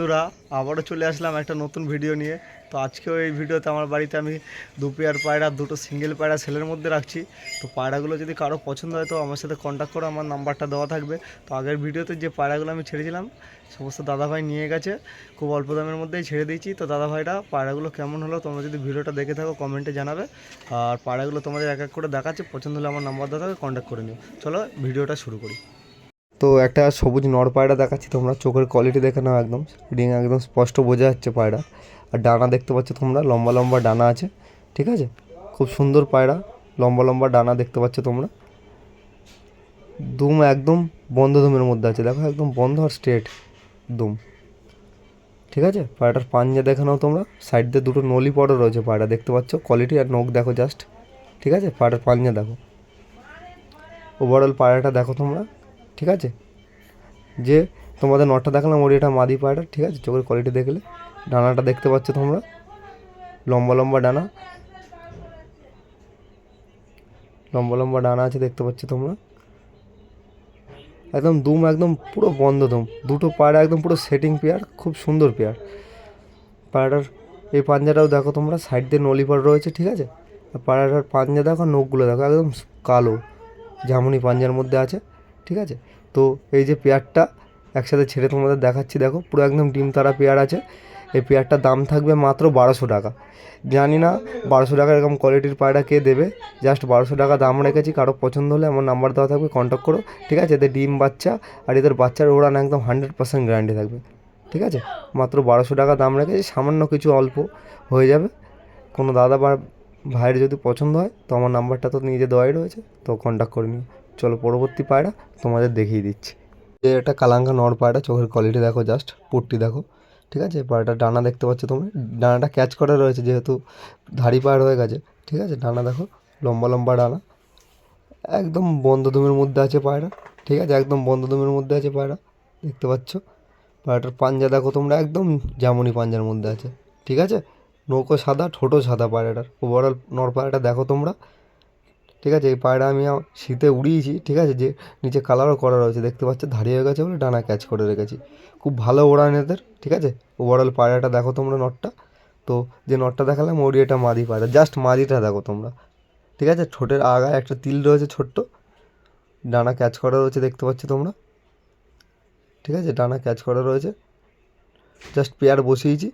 বন্ধুরা, আবারও চলে আসলাম একটা নতুন ভিডিও নিয়ে। তো আজকেও এই ভিডিওতে আমার বাড়িতে আমি দু পেয়ার পায়রা, দুটো সিঙ্গেল পায়রা সেলের মধ্যে রাখছি। তো পায়রাগুলো যদি কারও পছন্দ হয় তো আমার সাথে কন্ট্যাক্ট করো, আমার নাম্বারটা দেওয়া থাকবে। তো আগের ভিডিওতে যে পায়রাগুলো আমি ছেড়েছিলাম, সমস্ত দাদাভাই নিয়ে গেছে। খুব অল্প দামের মধ্যেই ছেড়ে দিয়েছি। তো দাদাভাইরা, পায়রাগুলো কেমন হলো তোমরা যদি ভিডিওটা দেখে থাকো কমেন্টে জানাবে। আর পায়রাগুলো তোমাদের এক এক করে দেখাচ্ছে, পছন্দ হলে আমার নাম্বার দেওয়া থাকবে কন্ট্যাক্ট করে নিও। চলো ভিডিওটা শুরু করি। তো একটা সবুজ নর পায়রা দেখাচ্ছি, তোমরা চোখের কোয়ালিটি দেখে নাও একদম। রিং একদম স্পষ্ট বোঝা যাচ্ছে পায়রা। আর ডানা দেখতে পাচ্ছ তোমরা, লম্বা লম্বা ডানা আছে, ঠিক আছে? খুব সুন্দর পায়রা, লম্বা লম্বা ডানা দেখতে পাচ্ছ তোমরা। দুম একদম বন্ধ দুমের মধ্যে আছে, দেখো একদম বন্ধ আর স্ট্রেট দুম। ঠিক আছে? পায়রাটার পাঞ্জা দেখে নাও তোমরা সাইড দিয়ে দুটো নলি পড়া রয়েছে পায়রা, দেখতে পাচ্ছ? কোয়ালিটি আর নখ দেখো জাস্ট ঠিক আছে? পায়রাটার পাঞ্জা দেখো। ওভারঅল পায়রাটা দেখো তোমরা। ঠিক আছে? যে তোমাদের নটটা দেখালাম, ওর এটা মাদি পায়রা ঠিক আছে? চোখের কোয়ালিটি দেখলে, ডানাটা দেখতে পাচ্ছ তোমরা। লম্বা লম্বা ডানা। লম্বা লম্বা ডানা আছে, দেখতে পাচ্ছ তোমরা। একদম দুম, একদম পুরো বন্ধ দুম। দুটো পায়রা একদম পুরো সেটিং পেয়ার খুব সুন্দর পেয়ার পায়রাটার এই পাঞ্জাটাও দেখো তোমরা সাইড দিয়ে নলিপার রয়েছে, ঠিক আছে? পায়রাটার পাঞ্জা দেখো নখগুলো দেখো, একদম কালো। জামুনি পাঞ্জার মধ্যে আছে। ঠিক আছে? তো এই যে পেয়ারটা একসাথে ছেড়ে তোমাদের দেখাচ্ছি, দেখো, পুরো একদম ডিম তারা পেয়ার আছে। এই পেয়ারটার দাম থাকবে মাত্র বারোশো টাকা। জানি না বারোশো টাকা এরকম কোয়ালিটির পায়রা কে দেবে। জাস্ট বারোশো টাকা দাম রেখেছি, কারও পছন্দ হলে আমার নাম্বার দেওয়া থাকবে কন্ট্যাক্ট করো। ঠিক আছে? এদের ডিম বাচ্চা আর এদের বাচ্চার ওড়ান একদম হান্ড্রেড পার্সেন্ট গ্যারান্টি থাকবে। ঠিক আছে? মাত্র বারোশো টাকা দাম রেখেছি, সামান্য কিছু অল্প হয়ে যাবে। কোনো দাদা বা ভাইয়ের যদি পছন্দ হয়, তো আমার নাম্বারটা তো নিজে দেওয়াই রয়েছে, তো কন্ট্যাক্ট করে নিও। চলো পরবর্তী পায়রা তোমাদের দেখিয়ে দিচ্ছি। যে একটা কালাঙ্কা নর পায়রা, চোখের কোয়ালিটি দেখো জাস্ট পুটটি দেখো, ঠিক আছে? পায়রাটা ডানা দেখতে পাচ্ছ তুমি ডানাটা ক্যাচ করা রয়েছে যেহেতু ধাড়ি পায়রা হয়ে গেছে, ঠিক আছে? ডানা দেখো, লম্বা লম্বা ডানা। একদম বন্ধ দুমের মধ্যে আছে পায়রা, ঠিক আছে? একদম বন্ধ দুমের মধ্যে আছে পায়রা, দেখতে পাচ্ছ? পায়রাটার পাঞ্জা দেখো তোমরা, একদম জামুনি পাঞ্জার মধ্যে আছে, ঠিক আছে? নৌকো সাদা ঠোঁটো সাদা পায়রাটার। ওভারঅল নর পায়রাটা দেখো তোমরা ঠিক আছে, এই পায়রা আমি শীতে উড়িয়েছি, ঠিক আছে, যে নিচে কালারও করা রয়েছে, দেখতে পাচ্ছ দাঁড়িয়ে হয়ে গেছে বলে ডানা ক্যাচ করে রেখেছি। খুব ভালো ওড়ান এদের, ঠিক আছে ওভারঅল পায়রাটা দেখো তোমরা নটটা। তো যে নটটা দেখালাম ওরই এটা মাদি পায়রা জাস্ট মাদিটা দেখো তোমরা। ঠিক আছে, ঠোঁটের আগায় একটা তিল রয়েছে ছোট্ট, ডানা ক্যাচ করা রয়েছে, দেখতে পাচ্ছ তোমরা। ঠিক আছে, ডানা ক্যাচ করা রয়েছে জাস্ট পেয়ার বসিয়েছি,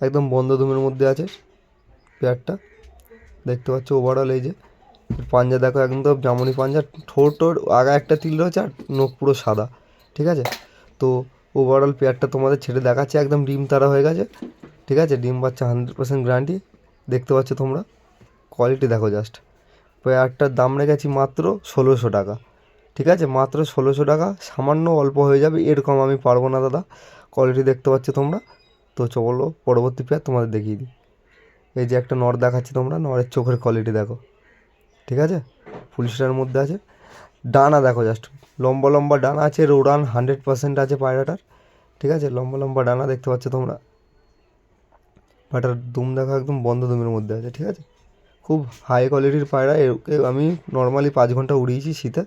একদম বন্ধ ধুমের মধ্যে আছে পেয়ারটা দেখতে পাচ্ছ ওভারঅল এই যে পাঞ্জা দেখো একদম জামুনি পাঞ্জা, ঠোঁট টোর আগা একটা তিল রয়েছে আর নখ পুরো সাদা, ঠিক আছে? তো ওভারঅল পেয়ারটা তোমাদের ছেড়ে দেখাচ্ছে, একদম ডিম তারা হয়ে গেছে, ঠিক আছে? ডিম বাচ্চা হান্ড্রেড পার্সেন্ট গ্যারান্টি দেখতে পাচ্ছ তোমরা? কোয়ালিটি দেখো জাস্ট পেয়ারটার দাম রেখেছি মাত্র ষোলোশো টাকা, ঠিক আছে? মাত্র ষোলোশো টাকা, সামান্য অল্প হয়ে যাবে, এরকম আমি পারব না দাদা কোয়ালিটি দেখতে পাচ্ছ তোমরা? তো চলো, পরবর্তী পেয়ার তোমাদের দেখিয়ে দিই, এই যে একটা নর দেখাচ্ছি তোমরা, নরের চোখের কোয়ালিটি দেখো। ঠিক আছে? ফুলস্টার মধ্যে আছে। ডানা দেখো জাস্ট লম্বা লম্বা ডানা আছে রোডান হান্ড্রেড পার্সেন্ট আছে পায়রাটার, ঠিক আছে? লম্বা লম্বা ডানা দেখতে পাচ্ছ তোমরা। পায়রাটার দুম দেখো একদম বন্ধ দুমের মধ্যে আছে, ঠিক আছে? খুব হাই কোয়ালিটির পায়রা একে আমি নর্মালি পাঁচ ঘণ্টা উড়িয়েছি শীতে।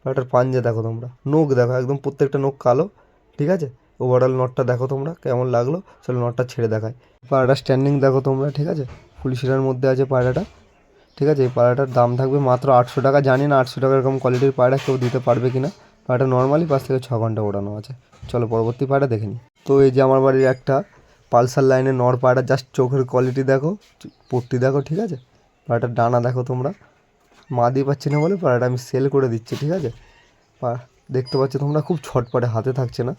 পায়রাটার পাঞ্জা দেখো তোমরা। নখ দেখো, একদম প্রত্যেকটা নখ কালো, ঠিক আছে? ওভারঅল নটটা দেখো তোমরা, কেমন লাগল? চলো নটটা ছেড়ে দেখায় পায়রাটা স্ট্যান্ডিং দেখো তোমরা, ঠিক আছে? ফুল শিরার মধ্যে আছে পায়রাটা। ঠিক আছে, এই পায়রাটার দাম থাকবে মাত্র আটশো টাকা। জানি না আটশো টাকা এরকম কোয়ালিটির পায়রা কেউ দিতে পারবে কি না পায়রাটা নর্মালি পাঁচ থেকে ছ ঘণ্টা ওড়ানো আছে। চলো পরবর্তী পায়রা দেখে নিই। তো এই যে আমার বাড়ির একটা পালসার লাইনে নর পায়রা জাস্ট চোখের কোয়ালিটি দেখো, পট্টি দেখো, ঠিক আছে? পায়রাটার ডানা দেখো তোমরা। মাদি পাচ্ছি না বলে পায়রাটা আমি সেল করে দিচ্ছি, ঠিক আছে? দেখতে পাচ্ছ তোমরা খুব ছটপটে হাতে থাকছে না?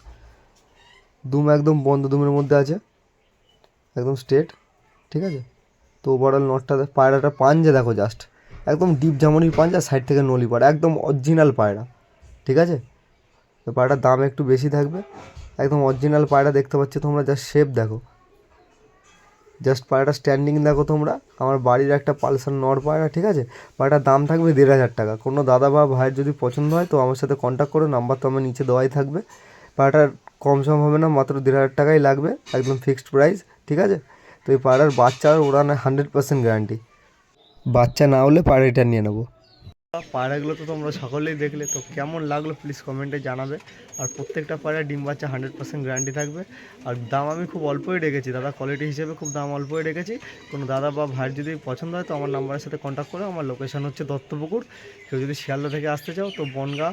দুম একদম বন্ধ দুমের মধ্যে আছে। একদম স্ট্রেট ঠিক আছে? তো ওভারঅল নটটা পায়রাটা পাঞ্জা দেখো জাস্ট একদম ডিপ জামনির পাঞ্জা সাইড থেকে নলি পায়রা, একদম অরিজিনাল পায়রা, ঠিক আছে? তো পায়রাটার দাম একটু বেশি থাকবে। একদম অরিজিনাল পায়রা দেখতে পাচ্ছ তোমরা জাস্ট শেপ দেখো। জাস্ট পায়রাটা স্ট্যান্ডিং দেখো তোমরা, আমার বাড়ির একটা পালসার নর পায়রা, ঠিক আছে? পায়রাটার দাম থাকবে দেড় হাজার টাকা। কোনো দাদা বা ভাইয়ের যদি পছন্দ হয়, তো আমার সাথে কন্ট্যাক্ট করো নাম্বার তো আমার নিচে দেওয়াই থাকবে। পায়রাটার কম সম হবে না, মাত্র দেড় হাজার টাকাই লাগবে, একদম ফিক্সড প্রাইস ঠিক আছে? তো এই পায়রার বাচ্চার ওড়ানো হান্ড্রেড পার্সেন্ট গ্যারান্টি বাচ্চা না হলে পায়রাটা নিয়ে নেব। পায়রাগুলো তো তোমরা সকলেই দেখলে, তো কেমন লাগল প্লিজ কমেন্টে জানাবে। আর প্রত্যেকটা পায়রা ডিম বাচ্চা হান্ড্রেড পার্সেন্ট গ্যারান্টি থাকবে। আর দাম আমি খুব অল্পই রেখেছি, দাদা কোয়ালিটি হিসেবে খুব দাম অল্পই রেখেছি। কোনো দাদা বা ভাইয়ের যদি পছন্দ হয় তো আমার নাম্বারের সাথে কন্ট্যাক্ট করে, আমার লোকেশন হচ্ছে দত্তপুকুর। কেউ যদি শিয়ালদা থেকে আসতে চাও তো বনগা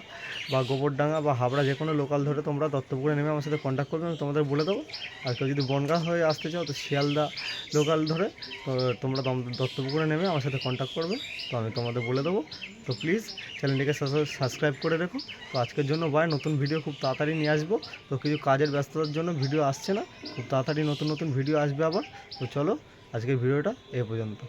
বা গোবরডাঙ্গা বা হাবড়া যে কোনো লোকাল ধরে তোমরা দত্তপুকুরে নেমে আমার সাথে কন্ট্যাক্ট করবে, আমি তোমাদের বলে দেবো। আর কেউ যদি বনগা হয়ে আসতে চাও তো শিয়ালদা লোকাল ধরে, তো তোমরা দত্তপুকুরে নেমে আমার সাথে কন্ট্যাক্ট করবে, তো আমি তোমাদের বলে দেবো। তো প্লিজ চ্যানেলটিকে সাবস্ক্রাইব করে রেখো। তো আজকের জন্য বাই নতুন ভিডিও খুব তাড়াতাড়ি নিয়ে আসব। তো কিছু কাজের ব্যস্ততার জন্য ভিডিও আসছে না। খুব তাড়াতাড়ি নতুন নতুন ভিডিও আসবে আবার। তো চলো আজকের ভিডিওটা এ পর্যন্ত।